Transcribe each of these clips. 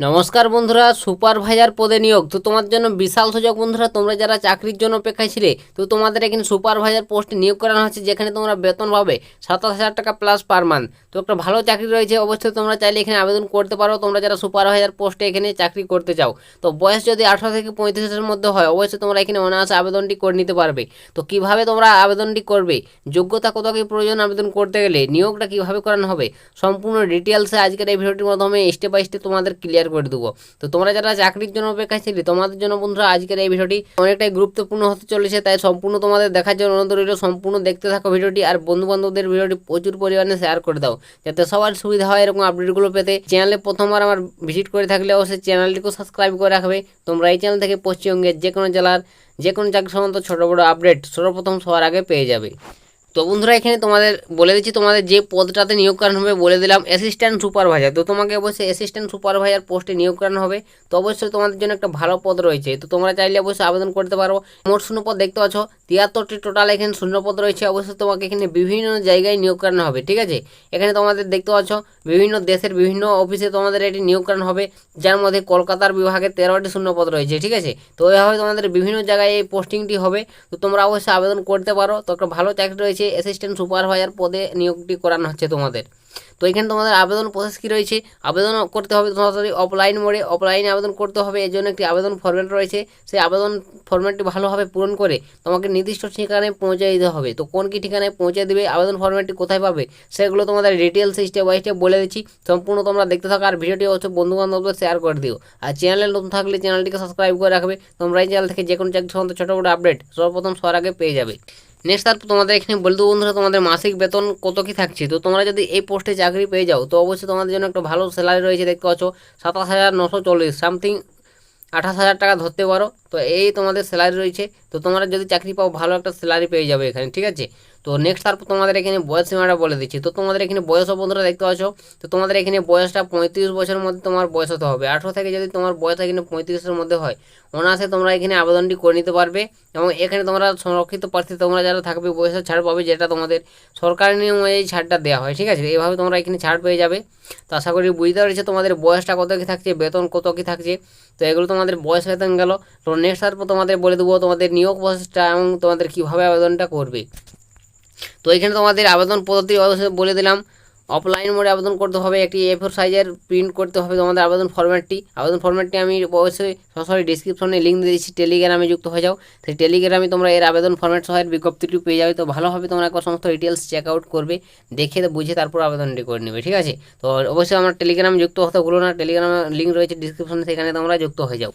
নমস্কার বন্ধুরা, সুপারভাইজার পদে নিয়োগ। তো তোমার জন্য বিশাল সুযোগ বন্ধুরা, তোমরা যারা চাকরির জন্য অপেক্ষায় ছিলে, তো তোমাদের এখানে সুপারভাইজার পোস্টে নিয়োগ করানো হচ্ছে, যেখানে তোমরা বেতন পাবে সাতাশ হাজার টাকা প্লাস পার মান্থ তো একটা ভালো চাকরি রয়েছে, অবশ্যই তোমরা চাইলে এখানে আবেদন করতে পারো, তোমরা যারা সুপারভাইজার পোস্টে এখানে চাকরি করতে চাও। তো বয়স যদি আঠারো থেকে পঁয়ত্রিশের মধ্যে হয়, অবশ্যই তোমরা এখানে অনায়াসে আবেদনটি করে নিতে পারবে। তো কীভাবে তোমরা আবেদনটি করবে, যোগ্যতা কত কি প্রয়োজন আবেদন করতে গেলে, নিয়োগটা কীভাবে করানো হবে, সম্পূর্ণ ডিটেলসে আজকের এই ভিডিওটির মাধ্যমে স্টেপ বাই স্টেপ তোমাদের ক্লিয়ার করে দেবো। তো তোমরা যারা চাকরির জন্য অপেক্ষায় ছিলে, তোমাদের জন্য বন্ধুরা আজকের এই ভিডিওটি অনেকটাই গুরুত্বপূর্ণ হতে চলেছে। তাই সম্পূর্ণ তোমাদের দেখার জন্য অনুরোধ রইল, সম্পূর্ণ দেখতে থাকো ভিডিওটি আর বন্ধু বান্ধবদের ভিডিওটি প্রচুর পরিমাণে শেয়ার করে দাও, যাতে সবার সুবিধা হয় এরকম আপডেটগুলো পেতে। চ্যানেলে প্রথমবার আমার ভিজিট করে থাকলে অবশ্যই চ্যানেলটিকেও সাবস্ক্রাইব করে রাখবে। তোমরা এই চ্যানেল থেকে পশ্চিমবঙ্গের যে কোনো জেলার যে কোনো চাকরি সম্বন্ধে ছোটো বড়ো আপডেট সর্বপ্রথম সবার আগে পেয়ে যাবে। তো বন্ধুরা, এখানে তোমাদের বলে দিচ্ছি, তোমাদের যে পদটাতে নিয়োগ করানো হবে বলে দিলাম অ্যাসিস্ট্যান্ট সুপারভাইজার তো তোমাকে অবশ্যই অ্যাসিস্ট্যান্ট সুপারভাইজার পোস্টে নিয়োগ করানো হবে। তো অবশ্যই তোমাদের জন্য একটা ভালো পদ রয়েছে। তো তোমরা চাইলে অবশ্যই আবেদন করতে পারো। মোট শূন্য পদ দেখতে পাচ্ছ, তিয়াত্তরটি টোটাল এখানে শূন্য পদ রয়েছে। অবশ্যই তোমাকে এখানে বিভিন্ন জায়গায় নিয়োগ করানো হবে, ঠিক আছে? এখানে তোমাদের দেখতে পাচ্ছ, বিভিন্ন দেশের বিভিন্ন অফিসে তোমাদের এটি নিয়োগ করানো হবে। যার মধ্যে কলকাতার বিভাগে তেরোটি শূন্য পদ রয়েছে, ঠিক আছে? তো এভাবে তোমাদের বিভিন্ন জায়গায় এই পোস্টিংটি হবে। তো তোমরা অবশ্যই আবেদন করতে পারো। তো একটা ভালো চাকরি রয়েছে। অ্যাসিস্ট্যান্ট সুপারভাইজার পদে নিয়োগটি করানো হচ্ছে তোমাদের। তো এখানে তোমাদের আবেদন প্রসেস কী রয়েছে? আবেদন করতে হবে সরাসরি অফলাইন মোডে অফলাইনে আবেদন করতে হবে, এর জন্য একটি আবেদন ফরম্যাট রয়েছে। সেই আবেদন ফরম্যাটটি ভালোভাবে পূরণ করে তোমাকে নির্দিষ্ট ঠিকানায় পৌঁছে দিতে হবে। তো কোন কী ঠিকানায় পৌঁছে দেবে, আবেদন ফরম্যাটটি কোথায় পাবে, সেগুলো তোমাদের ডিটেলস স্টেপ বাই স্টেপ বলে দিচ্ছি। সম্পূর্ণ তোমরা দেখতে থাকো আর ভিডিওটি হচ্ছে বন্ধু বান্ধবদের শেয়ার করে দিও। আর চ্যানেলে নতুন থাকলে চ্যানেলটিকে সাবস্ক্রাইব করে রাখবে। তোমরা এই চ্যানেল থেকে যে কোনো চাকরি সম্বন্ধে ছোটো বড়ো আপডেট সর্বপ্রথম সবার আগে পেয়ে যাবে। নেক্সট তারপর তোমাদের এখানে বলে দেবো বন্ধুরা, তোমাদের মাসিক বেতন কত কি থাকছে? তো তোমরা যদি এই পোস্টে চাকরি পেয়ে যাও, তো অবশ্যই তোমাদের জন্য একটা ভালো স্যালারি রয়েছে, দেখতে পাচ্ছ, সাতাশ হাজার নশো চল্লিশ সামথিং আঠাশ হাজার টাকা ধরতে পারো। তো এই তোমাদের স্যালারি রয়েছে, তো তোমরা যদি চাকরি পাও, ভালো একটা স্যালারি পেয়ে যাবে এখানে, ঠিক আছে? তো নেক্সট তারপর তোমাদের এখানে বয়স সীমাটা বলে দিচ্ছি। তো তোমাদের এখানে বয়স বন্ধুরা দেখতে পাচ্ছ? তো তোমাদের এখানে বয়সটা পঁয়ত্রিশ বছরের মধ্যে তোমার বয়স হতে হবে। আঠেরো থেকে যদি তোমার বয়স এখানে পঁয়ত্রিশের মধ্যে হয়, অনায়াসে তোমরা এখানে আবেদনটি করে নিতে পারবে এবং এখানে তোমরা সংরক্ষিত প্রার্থী তোমরা যারা থাকবে, বয়সের ছাড় পাবে যেটা তোমাদের সরকারি নিয়ম এই ছাড়টা দেওয়া হয়, ঠিক আছে? এভাবে তোমরা এখানে ছাড় পেয়ে যাবে। তো আশা করি বুঝতে পেরেছ তোমাদের বয়সটা কত কি থাকছে, বেতন কত কি থাকছে। তো এগুলো তোমাদের বয়স বেতন গেল। তো নেক্সট তারপর তোমাদের বলে দেবো তোমাদের নিয়োগ প্রসেসটা এবং তোমাদের কীভাবে আবেদনটা করবে। তো এখানে তোমাদের আবেদন পদ্ধতি বলে দিলাম। অফলাইন মোডে আবেদন করতে হবে, একটি এ ফোর সাইজের প্রিন্ট করতে হবে তোমাদের আবেদন ফরম্যাটটি আবেদন ফরম্যাটটি আমি অবশ্যই সরাসরি ডিসক্রিপশনে লিঙ্ক দিয়ে দিচ্ছি টেলিগ্রামে যুক্ত হয়ে যাও। সেই টেলিগ্রামে তোমরা এর আবেদন ফরম্যাট সহ এর পেয়ে যাবে। তো ভালোভাবে তোমরা একবার সমস্ত ডিটেলস চেক আউট করবে, দেখে বুঝে তারপর আবেদনটি করে নেবে, ঠিক আছে? তো অবশ্যই আমার টেলিগ্রামে যুক্ত হতে ভুলো না। টেলিগ্রামে লিঙ্ক রয়েছে ডিসক্রিপশনে সেখানে তোমরা যুক্ত হয়ে যাও।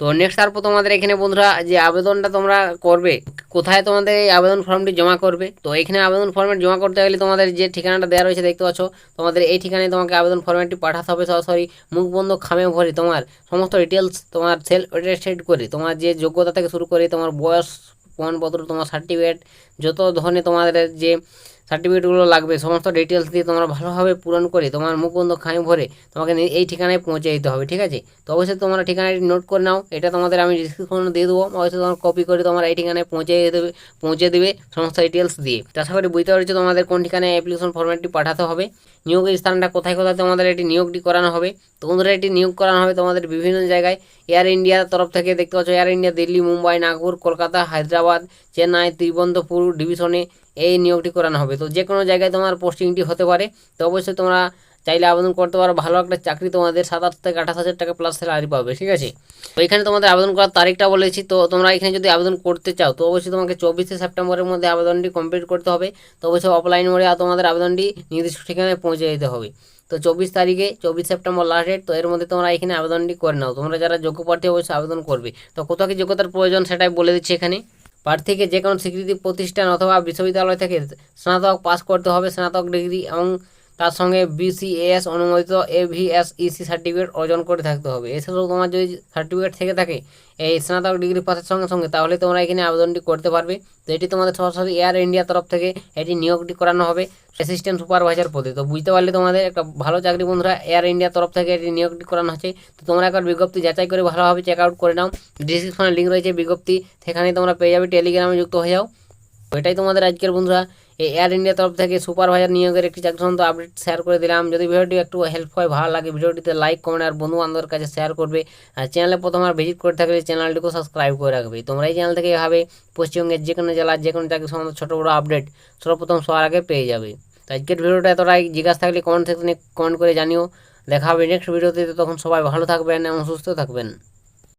তো নেক্সট তারপর তোমাদের এখানে বন্ধুরা যে আবেদনটা তোমরা করবে, কোথায় তোমাদের এই আবেদন ফর্মটি জমা করবে? তো এখানে আবেদন ফর্মেট জমা করতে গেলে তোমাদের যে ঠিকানাটা দেওয়া রয়েছে দেখতে পাচ্ছ, তোমাদের এই ঠিকানায় তোমাকে আবেদন ফর্মেটটি পাঠাতে হবে সরাসরি। মুখ বন্ধ, খামে ভরে তোমার সমস্ত ডিটেলস তোমার সেলফ অ্যাটেস্টেড করে, তোমার যে যোগ্যতা থেকে শুরু করে তোমার বয়স, প্রমাণপত্র, তোমার সার্টিফিকেট যত ধরনের তোমাদের যে সার্টিফিকেটগুলো লাগবে, সমস্ত ডিটেলস দিয়ে তোমরা ভালোভাবে পূরণ করে তোমার মুখবন্ধ খাঁই ভরে তোমাকে এই ঠিকানায় পৌঁছে দিতে হবে, ঠিক আছে? তো অবশ্যই তোমরা ঠিকানাটি নোট করে নাও, এটা তোমাদের আমি ডিসক্রিপশনে দিয়ে দেবো, অবশ্যই তোমার কপি করে তোমার এই ঠিকানায় পৌঁছে দেবে পৌঁছে দেবে সমস্ত ডিটেলস দিয়ে। তো আশা করি বুঝতে পারছ তোমাদের কোন ঠিকানায় অ্যাপ্লিকেশন ফর্মেটটি পাঠাতে হবে নিয়োগের স্থানটা কোথায় কোথায় তোমাদের এটি নিয়োগটি করানো হবে, তো বন্ধুরা এটি নিয়োগ করানো হবে তোমাদের বিভিন্ন জায়গায় এয়ার ইন্ডিয়ার তরফ থেকে দেখতে পাচ্ছ এয়ার ইন্ডিয়া দিল্লি, মুম্বাই, নাগপুর, কলকাতা, হায়দ্রাবাদ, চেন্নাই তিরুবনন্তপুর ডিভিশনে এই নিয়োগটি করানো হবে। তো যে কোনো জায়গায় তোমার পোস্টিংটি হতে পারে, তো অবশ্যই তোমরা চাইলে আবেদন করতে পারো। ভালো একটা চাকরি তোমাদের সাতাশ থেকে আঠাশ হাজার টাকা প্লাস স্যালারি পাবে, ঠিক আছে? তো এখানে তোমাদের আবেদন করার তারিখটা বলেছি, তো তোমরা এখানে যদি আবেদন করতে চাও, তো অবশ্যই তোমাকে চব্বিশে সেপ্টেম্বরের মধ্যে আবেদনটি কমপ্লিট করতে হবে। তো অবশ্যই অফলাইন মোডে তোমাদের আবেদনটি নির্দিষ্ট ঠিকানায় পৌঁছে দিতে হবে। তো চব্বিশ তারিখে, চব্বিশ সেপ্টেম্বর লাস্ট ডেট তো এর মধ্যে তোমরা এখানে আবেদনটি করে নাও। তোমরা যারা যোগ্য প্রার্থী অবশ্যই আবেদন করবে। তো কোথাও কি যোগ্যতার প্রয়োজন সেটাই বলে দিচ্ছি এখানে। প্রার্থীকে যে কোনো স্বীকৃতি প্রতিষ্ঠান অথবা বিশ্ববিদ্যালয় থেকে স্নাতক পাস করতে হবে। স্নাতক ডিগ্রি এবং তার সঙ্গে বিসিএস অনুমোদিত এভিএসইসি সার্টিফিকেট অর্জন করে থাকতে হবে। এছাড়াও তোমার যদি সার্টিফিকেট থেকে থাকে, এই স্নাতক ডিগ্রি পাসের সঙ্গে সঙ্গে, তাহলে তোমরা এখানে আবেদনটি করতে পারবে। তো এটি তোমাদের সরাসরি এয়ার ইন্ডিয়া তরফ থেকে এটি নিয়োগটি করানো হবে অ্যাসিস্ট্যান্ট সুপারভাইজার পদে। তো বুঝতে পারলে তোমাদের একটা ভালো চাকরি বন্ধুরা এয়ার ইন্ডিয়া তরফ থেকে এটি নিয়োগটি করানো হচ্ছে। তো তোমরা একবার বিজ্ঞপ্তি যাচাই করে ভালোভাবে চেক আউট করে নাও। ডিসক্রিপশনে লিঙ্ক রয়েছে বিজ্ঞপ্তি। সেখানে তোমরা পেয়ে যাবে টেলিগ্রামে যুক্ত হয়ে যাও। এটাই তোমাদের আজকের বন্ধুরা। এই এয়ার ইন্ডিয়া তরফ থেকে সুপারভাইজার নিয়োগের একটি চাকরি সম্বন্ধে আপডেট শেয়ার করে দিলাম। যদি ভিডিওটি একটু হেল্প হয়, ভালো লাগে, ভিডিওটিতে লাইক কমেন্ট আর বন্ধু বান্ধবের কাছে শেয়ার করবে। আর চ্যানেলে প্রথমবার ভিজিট করে থাকলে চ্যানেলটিকেও সাবস্ক্রাইব করে রাখবে। তোমরা এই চ্যানেল থেকে এভাবে পশ্চিমবঙ্গের যে কোনো জেলার যে কোনো চাকরি সম্বন্ধে ছোটো বড়ো আপডেট সর্বপ্রথম সবার আগে পেয়ে যাবে। তো আজকের ভিডিওটা এতটাই। জিজ্ঞাসা থাকলে কমেন্ট সেকশনে কমেন্ট করে জানিও। দেখা হবে নেক্সট ভিডিওতে। তখন সবাই ভালো থাকবেন এবং সুস্থ থাকবেন।